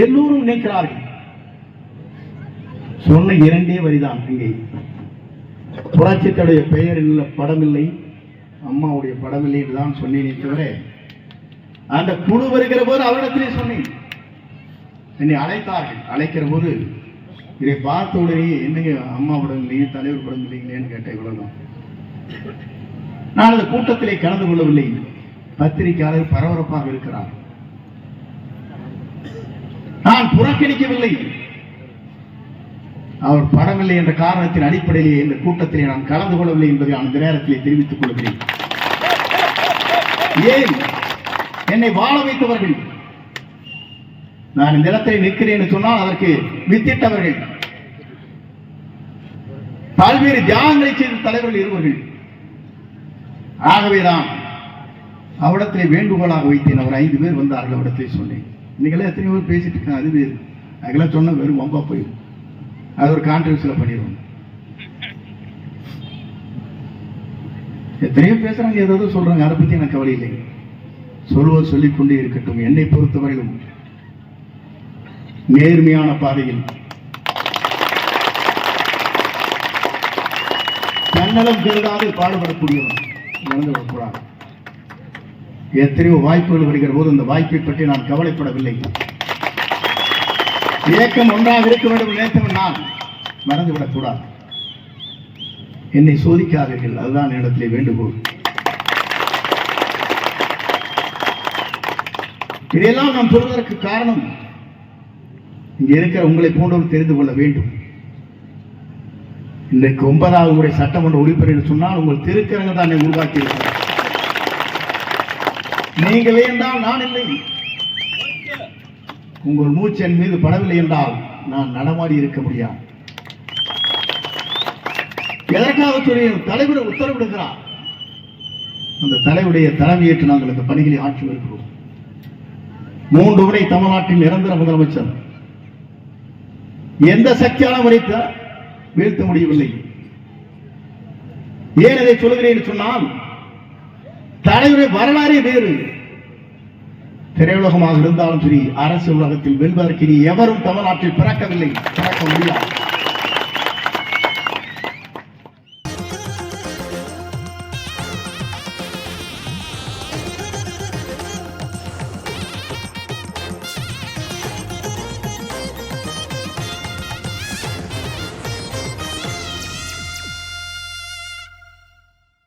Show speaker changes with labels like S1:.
S1: எல்லோரும் நினைக்கிறார்கள். சொன்ன இரண்டே வரிதான் இங்கே. புரட்சித்தடைய பெயர் இல்லை படம் இல்லை. அம்மாவுடைய படம் இல்லை என்று தான் சொன்னேனே தவிர அந்த குழு வருகிற போது அவரிடத்திலே சொன்னேன். என்னை அழைத்தார்கள். அழைக்கிற போது இதை பார்த்த உடனே என்னங்க அம்மா படம் இல்லையே தலைவர் படம் இல்லைங்களேன்னு கேட்டேன் இவ்வளவுதான். நான் அந்த கூட்டத்திலே கலந்து கொள்ளவில்லை. பத்திரிகையாளர் பரபரப்பாக இருக்கிறார். நான் புறக்கணிக்கவில்லை. அவர் படமில்லை என்ற காரணத்தின் அடிப்படையிலே இந்த கூட்டத்திலே நான் கலந்து கொள்ளவில்லை என்பதை நான் இந்த நேரத்திலே தெரிவித்துக் கொள்கிறேன். ஏன்? என்னை வாழ வைத்தவர்கள். நான் இந்த இடத்தை நிற்கிறேன் சொன்னால் அதற்கு வித்திட்டவர்கள். பல்வேறு தியாகங்களை செய்த தலைவர்கள் இருவர்கள். ஆகவேதான் அவரிடத்திலே வேண்டுகோளாக வைத்தேன். அவர் ஐந்து பேர் வந்தார்கள் அவரிடத்திலே சொன்னேன். இன்னைக்கெல்லாம் எத்தனையோ பேர் பேசிட்டு இருக்காங்க அது வேறு அதுக்கெல்லாம் சொன்ன வெறும் வம்பா போயிடும் அது ஒரு கான்ட்ரவர்சியில் பண்ணிடுவோம் எத்தனையோ பேசுறாங்க ஏதாவது சொல்றாங்க அதை பத்தி எனக்கு கவலை இல்லை. சொல்வது சொல்லிக் கொண்டே இருக்கட்டும் என்னை பொறுத்தவரையிலும். நேர்மையான பாதையில். தன்னலம் கருதாது பாடுபடக்கூடியவன். நடந்து வரக்கூடாது எத்தனையோ வாய்ப்புகள் வருகிற போது இந்த வாய்ப்பை பற்றி நான் கவலைப்படவில்லை. இயக்கம் ஒன்றாக இருக்க வேண்டும் நினைத்தவன் நான். மறந்துவிடக் கூடாது. என்னை சோதிக்காதீர்கள். அதுதான் இடத்திலே வேண்டுகோள். இதையெல்லாம் நான் சொல்வதற்கு காரணம் இங்கே இருக்கிற உங்களை போன்றவர் தெரிந்து கொள்ள வேண்டும். இன்றைக்கு ஒன்பதாவது முறை சட்டமன்ற உறுப்பினர் சொன்னால் உங்கள் திருக்கரங்க தான் என்னை உருவாக்கி இருக்கிறார் நீங்களே என்றால் நான் இல்லை. உங்கள் மூச்சு என் மீது படவில்லை என்றால் நான் நடமாடி இருக்க முடியாது. எதற்காக சொல்லி தலைவர் உத்தரவிடுகிறார்? அந்த தலைவருடைய தலைமையேற்று நாங்கள் இந்த பணிகளை ஆட்சி வருகிறோம். மூன்று முறை தமிழ்நாட்டின் நிரந்தர முதலமைச்சர். எந்த சக்தியான வரைத்த வீழ்த்த முடியவில்லை. ஏன் இதை சொல்கிறேன் என்று சொன்னால் தலைவரை வரலாறே வேறு. திரையுலகமாக இருந்தாலும் சரி அரசு உலகத்தில் வெல்வதற்கு இனி எவரும் தமிழ்நாட்டில் பிறக்கவில்லை. பிறக்க முடியாது.